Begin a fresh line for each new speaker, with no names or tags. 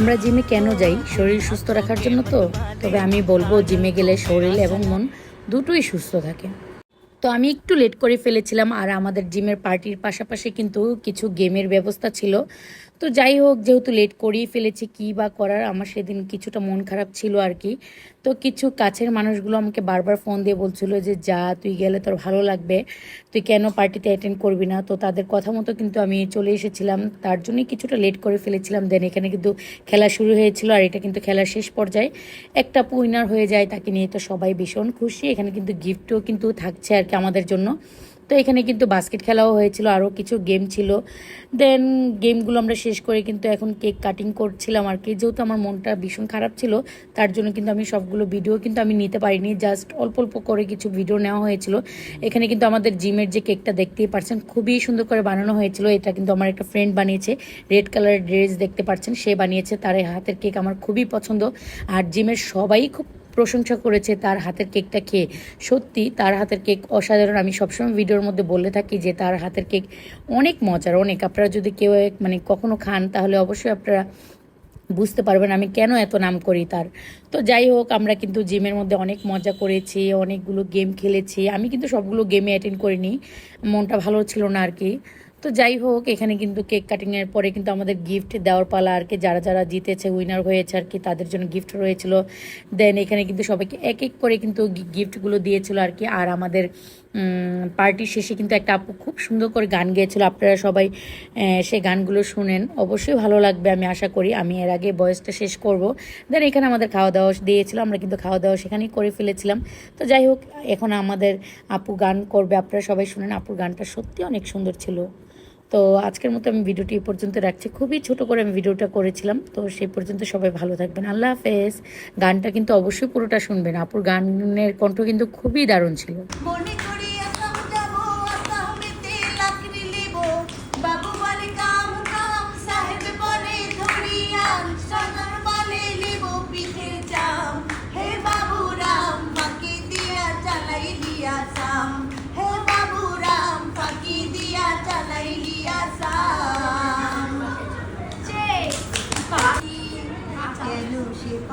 আমরা জিমে কেন যাই? শরীর সুস্থ রাখার জন্য তো? তবে আমি বলব, জিমে গেলে শরীর এবং মন দুটোই সুস্থ থাকে। তো আমি একটু লেট করে ফেলেছিলাম আর আমাদের জিমের পার্টির পাশাপাশি কিন্তু কিছু গেমের ব্যবস্থা ছিল। তো যাই হোক, যেহেতু লেট করেই ফেলেছি, কী বা করার, আমার সেদিন কিছুটা মন খারাপ ছিল আর কি। তো কিছু কাছের মানুষগুলো আমাকে বারবার ফোন দিয়ে বলছিল যে, যা, তুই গেলে তোর ভালো লাগবে। তুই কেন পার্টিতে অ্যাটেন্ড করবি না? তো তাদের কথা মতো কিন্তু আমি চলে এসেছিলাম। তার জন্যই কিছুটা লেট করে ফেলেছিলাম। দেন এখানে কিন্তু খেলা শুরু হয়েছিল আর এটা কিন্তু খেলার শেষ পর্যায়ে। একটা উইনার হয়ে যায় তাকে নিয়ে তো সবাই ভীষণ খুশি। এখানে কিন্তু গিফটও কিন্তু থাকছে আর কি আমাদের জন্য। তো এখানে কিন্তু বাস্কেট খেলাও হয়েছিল, আরও কিছু গেম ছিল। দেন গেমগুলো আমরা শেষ করে কিন্তু এখন কেক কাটিং করছিলাম আর কি। যেহেতু আমার মনটা ভীষণ খারাপ ছিল, তার জন্য কিন্তু আমি সবগুলো ভিডিও কিন্তু আমি নিতে পারিনি। জাস্ট অল্প অল্প করে কিছু ভিডিও নেওয়া হয়েছিল। এখানে কিন্তু আমাদের জিমের যে কেকটা দেখতেই পারছেন, খুবই সুন্দর করে বানানো হয়েছিল। এটা কিন্তু আমার একটা ফ্রেন্ড বানিয়েছে রেড কালারের ড্রেস দেখতে পাচ্ছেন সে বানিয়েছে। তার হাতের কেক আমার খুবই পছন্দ। আর জিমের সবাই খুব প্রশংসা করেছে তার হাতের কেকটা খেয়ে। সত্যি, তার হাতের কেক অসাধারণ। আমি সবসময় ভিডিওর মধ্যে বলে থাকি যে তার হাতের কেক অনেক মজার, অনেক। আপনারা যদি কেউ মানে কখনো খান, তাহলে অবশ্যই আপনারা বুঝতে পারবেন আমি কেন এত নাম করি তার। তো যাই হোক, আমরা কিন্তু জিমের মধ্যে অনেক মজা করেছি, অনেকগুলো গেম খেলেছি। আমি কিন্তু সবগুলো গেমে অ্যাটেন্ড করিনি, মনটা ভালো ছিল না আর কি। তো যাই হোক, এখানে কিন্তু কেক কাটিংয়ের পরে কিন্তু আমাদের গিফট দেওয়ার পালা আর কি, যারা যারা জিতেছে উইনার হয়েছে আর কি, তাদের জন্য গিফট রয়েছিল। দেন এখানে কিন্তু সবাইকে এক এক করে কিন্তু গিফটগুলো দিয়েছিল আর কি। আর আমাদের পার্টির শেষে কিন্তু একটা আপু খুব সুন্দর করে গান গেয়েছিল। আপনারা সবাই সেই গানগুলো শুনেন। অবশ্যই ভালো লাগবে, আমি আশা করি। আমি এর আগে বয়সটা শেষ করব। দেন এখানে আমাদের খাওয়া দাওয়া দিয়েছিল, আমরা কিন্তু খাওয়া দাওয়া সেখানেই করে ফেলেছিলাম। তো যাই হোক, এখন আমাদের আপু গান করবে। আপনারা সবাই শুনেন, আপুর গানটা সত্যি অনেক সুন্দর ছিল। তো আজকের মতো আমি ভিডিওটি এ পর্যন্ত রাখছি। খুবই ছোট করে আমি ভিডিওটা করেছিলাম। তো সেই পর্যন্ত সবাই ভালো থাকবেন। আল্লাহ হাফেজ। গানটা কিন্তু অবশ্যই পুরোটা শুনবেন। আপুর গানের কণ্ঠ কিন্তু খুবই দারুণ ছিল।